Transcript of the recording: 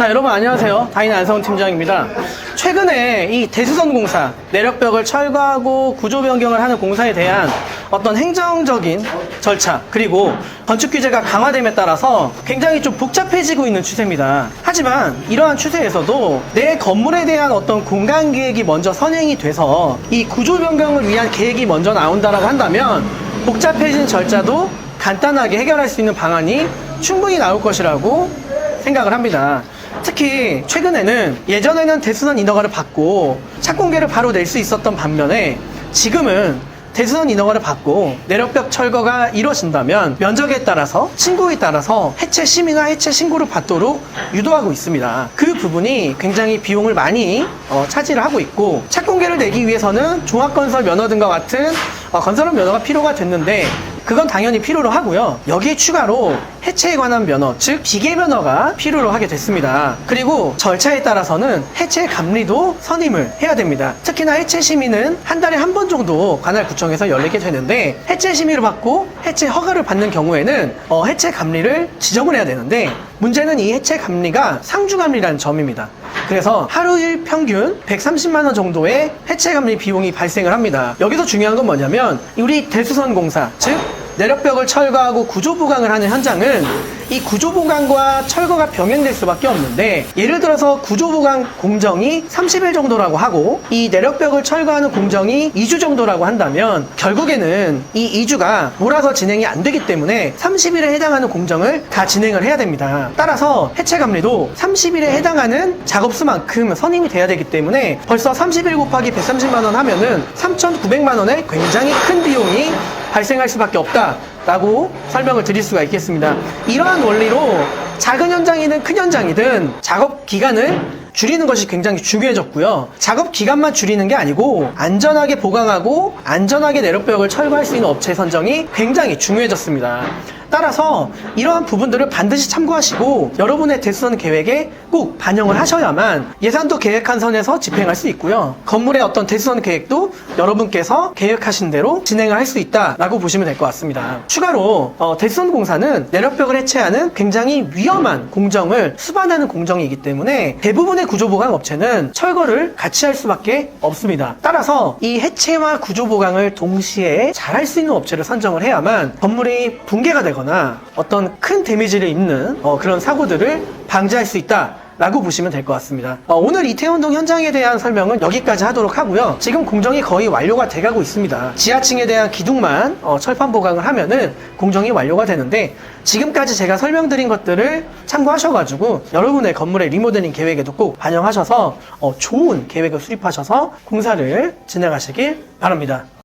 자, 여러분 안녕하세요. 다인 안성훈 팀장입니다. 최근에 이 대수선 공사, 내력벽을 철거하고 구조 변경을 하는 공사에 대한 어떤 행정적인 절차, 그리고 건축 규제가 강화됨에 따라서 굉장히 좀 복잡해지고 있는 추세입니다. 하지만 이러한 추세에서도 내 건물에 대한 어떤 공간 계획이 먼저 선행이 돼서 이 구조 변경을 위한 계획이 먼저 나온다라고 한다면 복잡해진 절차도 간단하게 해결할 수 있는 방안이 충분히 나올 것이라고 생각을 합니다. 특히 최근에는 예전에는 대수선 인허가를 받고 착공계를 바로 낼 수 있었던 반면에 지금은 대수선 인허가를 받고 내력벽 철거가 이루어진다면 면적에 따라서 신고에 따라서 해체 심의나 해체 신고를 받도록 유도하고 있습니다. 그 부분이 굉장히 비용을 많이 어, 차지를 하고 있고 착공계를 내기 위해서는 종합건설 면허 등과 같은 어, 건설업 면허가 필요가 됐는데 그건 당연히 필요로 하고요. 여기에 추가로 해체에 관한 면허, 즉 비계 면허가 필요로 하게 됐습니다. 그리고 절차에 따라서는 해체 감리도 선임을 해야 됩니다. 특히나 해체 심의는 한 달에 한 번 정도 관할 구청에서 열리게 되는데 해체 심의를 받고 해체 허가를 받는 경우에는 어, 해체 감리를 지정을 해야 되는데 문제는 이 해체 감리가 상주 감리라는 점입니다. 그래서 하루일 평균 130만 원 정도의 해체 감리 비용이 발생을 합니다. 여기서 중요한 건 뭐냐면 우리 대수선 공사 즉 내력벽을 철거하고 구조 보강을 하는 현장은 이 구조 보강과 철거가 병행될 수밖에 없는데 예를 들어서 구조 보강 공정이 30일 정도라고 하고 이 내력벽을 철거하는 공정이 2주 정도라고 한다면 결국에는 이 2주가 몰아서 진행이 안 되기 때문에 30일에 해당하는 공정을 다 진행을 해야 됩니다. 따라서 해체 감리도 30일에 해당하는 작업 수만큼 선임이 돼야 되기 때문에 벌써 30일 곱하기 130만 원 하면은 3,900만 원의 굉장히 큰 비용이 발생할 수밖에 없다라고 설명을 드릴 수가 있겠습니다. 이러한 원리로 작은 현장이든 큰 현장이든 작업 기간을 줄이는 것이 굉장히 중요해졌고요. 작업 기간만 줄이는 게 아니고 안전하게 보강하고 안전하게 내력벽을 철거할 수 있는 업체 선정이 굉장히 중요해졌습니다. 따라서 이러한 부분들을 반드시 참고하시고 여러분의 대수선 계획에 꼭 반영을 하셔야만 예산도 계획한 선에서 집행할 수 있고요. 건물의 어떤 대수선 계획도 여러분께서 계획하신 대로 진행을 할 수 있다라고 보시면 될 것 같습니다. 추가로 어, 대수선 공사는 내력벽을 해체하는 굉장히 위험한 공정을 수반하는 공정이기 때문에 대부분의 구조보강 업체는 철거를 같이 할 수밖에 없습니다. 따라서 이 해체와 구조보강을 동시에 잘 할 수 있는 업체를 선정을 해야만 건물이 붕괴가 되 거나 어떤 큰 데미지를 입는 어, 그런 사고들을 방지할 수 있다. 라고 보시면 될 것 같습니다. 어, 오늘 이태원동 현장에 대한 설명은 여기까지 하도록 하고요. 지금 공정이 거의 완료가 돼가고 있습니다. 지하층에 대한 기둥만 어, 철판 보강을 하면은 공정이 완료가 되는데 지금까지 제가 설명드린 것들을 참고하셔가지고 여러분의 건물의 리모델링 계획에도 꼭 반영하셔서 어, 좋은 계획을 수립하셔서 공사를 진행하시길 바랍니다.